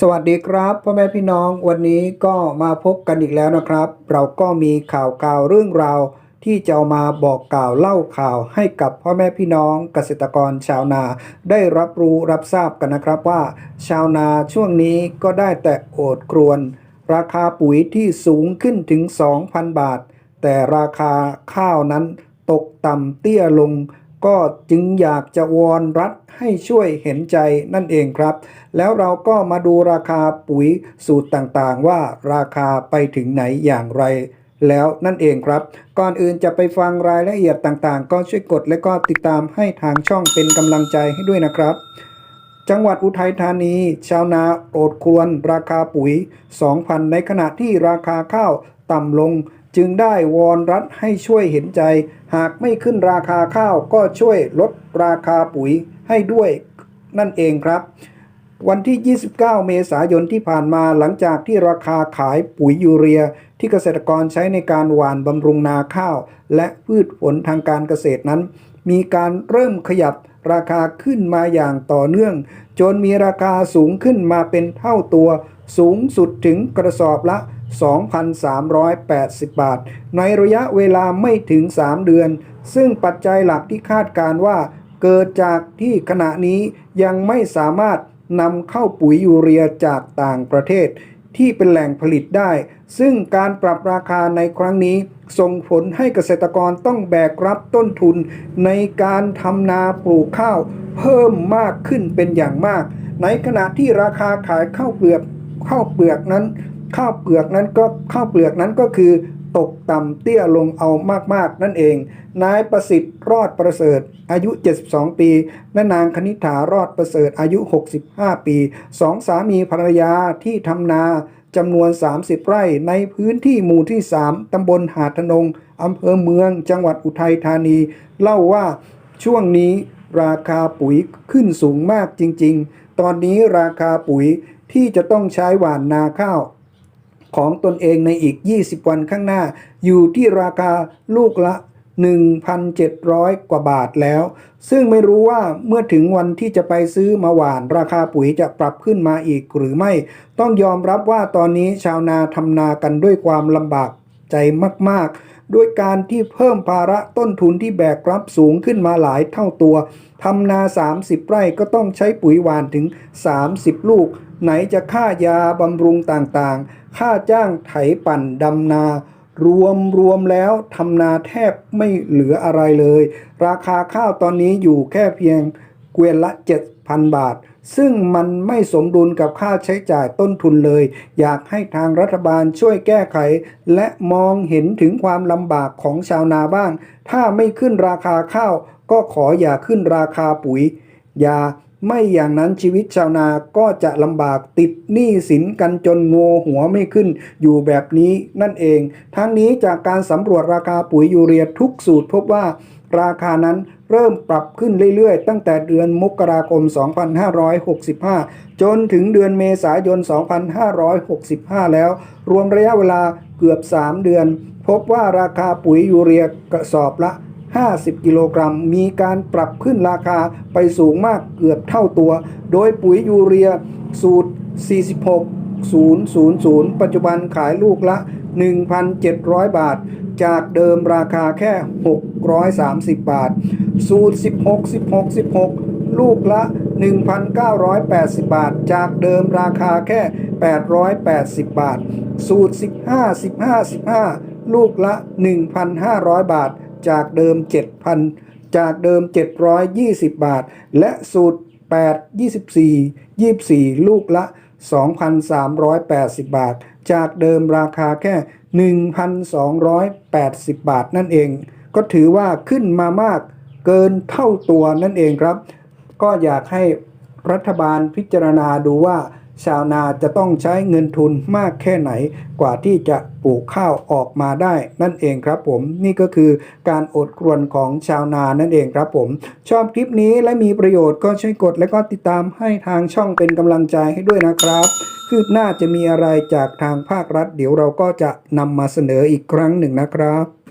สวัสดีครับพ่อแม่พี่น้องวันนี้ก็มาพบกันอีกแล้วนะครับ เราก็มีข่าวกาวเรื่องราวที่จะามาบอกกล่าวเล่าข่าวให้กับพ่อแม่พี่น้องเกษตรกรชาวนา ได้รับรู้รับทราบกันนะครับว่า ชาวนาช่วงนี้ก็ได้แต่โอดครวญราคาปุ๋ยที่สูงขึ้นถึง 2,000 บาท แต่ราคาข้าวนั้นตกต่ำเตี้ยลง ก็จึงอยากจะวอนรัฐให้ช่วยเห็นใจนั่นเองครับ แล้วเราก็มาดูราคาปุ๋ยสูตรต่างๆ ว่าราคาไปถึงไหนอย่างไรแล้วนั่นเองครับ ก่อนอื่นจะไปฟังรายละเอียดต่างๆ ก็ช่วยกดและก็ติดตามให้ทางช่องเป็นกำลังใจให้ด้วยนะครับ จังหวัดอุทัยธานี ชาวนาอดครวรราคาปุ๋ย 2,000 ในขณะที่ราคาข้าวต่ำลง จึงได้วอนรัฐให้ช่วยเห็นใจ หากไม่ขึ้นราคาข้าวก็ช่วยลดราคาปุ๋ยให้ด้วยนั่นเองครับ วันที่ 29 เมษายนที่ผ่านมาหลังจากที่ราคาขายปุ๋ยยูเรีย ที่เกษตรกรใช้ในการหว่านบำรุงนาข้าว และพืชผลทางการเกษตรนั้น มีการเริ่มขยับราคาขึ้นมาอย่างต่อเนื่อง จนมีราคาสูงขึ้นมาเป็นเท่าตัว สูงสุดถึงกระสอบละ 2,380 บาท ในระยะเวลาไม่ถึง 3 เดือน ซึ่งปัจจัยหลักที่คาดการว่า เกิดจากที่ขณะนี้ยังไม่สามารถนำเข้าปุ๋ยยูเรียจากต่างประเทศ ที่เป็นแหล่งผลิตได้ ซึ่งการปรับราคาในครั้งนี้ ส่งผลให้เกษตรกรต้องแบกรับต้นทุน ในการทำนาปลูกข้าว เพิ่มมากขึ้นเป็นอย่างมาก ในขณะที่ราคาขายข้าวเปลือกข้าวเปลือกนั้น ข้าวเปลือกนั้นก็ข้าวเปลือกนั้นก็คือ ตกต่ำเตี้ยลงเอามากๆ นั่นเอง นายประสิทธิ์รอดประเสริฐ อายุ 72 ปีและนางคณิ t ารอดประเสริฐอายุ 65 ปีสองสามีภรรยาที่ทำนาจำนวน 30 ไร่ในพื้นที่หมู่ที่ 3 ตำบลหาดทนงอำเภอเมือง จังหวัดอุทัยธานี เล่าว่าช่วงนี้ราคาปุ๋ยขึ้นสูงมากจริง ๆ ตอนนี้ราคาปุ๋ยที่จะต้องใช้หว่านนาข้าว ของตนเองในอีก 20 วันข้างหน้า อยู่ที่ราคาลูกละ 1,700 กว่าบาทแล้ว ซึ่งไม่รู้ว่าเมื่อถึงวันที่จะไปซื้อมาหวาน ราคาปุ๋ยจะปรับขึ้นมาอีกหรือไม่ ต้องยอมรับว่าตอนนี้ชาวนาทำนากันด้วยความลำบากใจมาก ๆ ด้วยการที่เพิ่มภาระต้นทุนที่แบกรับสูงขึ้นมาหลายเท่าตัว ทำนา 30 ไร่ก็ต้องใช้ปุ๋ยหวานถึง 30 ลูก ไหนจะค่ายาบำรุงต่าง ๆ ค่าจ้างไถปั่นดำนา รวมรวมแล้วทำนาแทบไม่เหลืออะไรเลย ราคาข้าวตอนนี้อยู่แค่เพียงเกวียนละ 7,000 บาท ซึ่งมันไม่สมดุลกับค่าใช้จ่ายต้นทุนเลย อยากให้ทางรัฐบาลช่วยแก้ไข และมองเห็นถึงความลำบากของชาวนาบ้าง ถ้าไม่ขึ้นราคาข้าว ก็ขออย่าขึ้นราคาปุ๋ยอย่า ไม่อย่างนั้นชีวิตชาวนาก็จะลำบากติดหนี้สินกันจนโงหัวไม่ขึ้นอยู่แบบนี้นั่นเอง ทั้งนี้จากการสำรวจราคาปุ๋ยยูเรียทุกสูตรพบว่าราคานั้นเริ่มปรับขึ้นเรื่อยๆ ตั้งแต่เดือนมกราคม 2565 จนถึงเดือนเมษายน 2565 แล้ว รวมระยะเวลาเกือบ 3 เดือน พบว่าราคาปุ๋ยยูเรียกระสอบละ 50 กิโลกรัม มีการปรับขึ้นราคาไปสูงมากเกือบเท่าตัว โดยปุ๋ยยูเรียสูตร 46 000 ปัจจุบันขายลูกละ 1,700 บาท จากเดิมราคาแค่ 630 บาท สูตร 16 16 16ลูกละ 1,980 บาท จากเดิมราคาแค่ 880 บาท สูตร 15 15 15 ลูกละ 1,500 บาท จากเดิม 7,000 จากเดิม 720 บาท และสูตร 8 24 24 ลูกละ 2,380 บาท จากเดิมราคาแค่ 1,280 บาทนั่นเอง ก็ถือว่าขึ้นมามากเกินเท่าตัวนั่นเองครับ ก็อยากให้รัฐบาลพิจารณาดูว่า ชาวนาจะต้องใช้เงินทุนมากแค่ไหนกว่าที่จะปลูกข้าวออกมาได้ นั่นเองครับผมนี่ก็คือการอดครวญของชาวนานั่นเองครับผม ชอบคลิปนี้และมีประโยชน์ก็ช่วยกดและก็ติดตามให้ทางช่องเป็นกำลังใจให้ด้วยนะครับคืบหน้าจะมีอะไรจากทางภาครัฐ เดี๋ยวเราก็จะนำมาเสนออีกครั้งหนึ่งนะครับ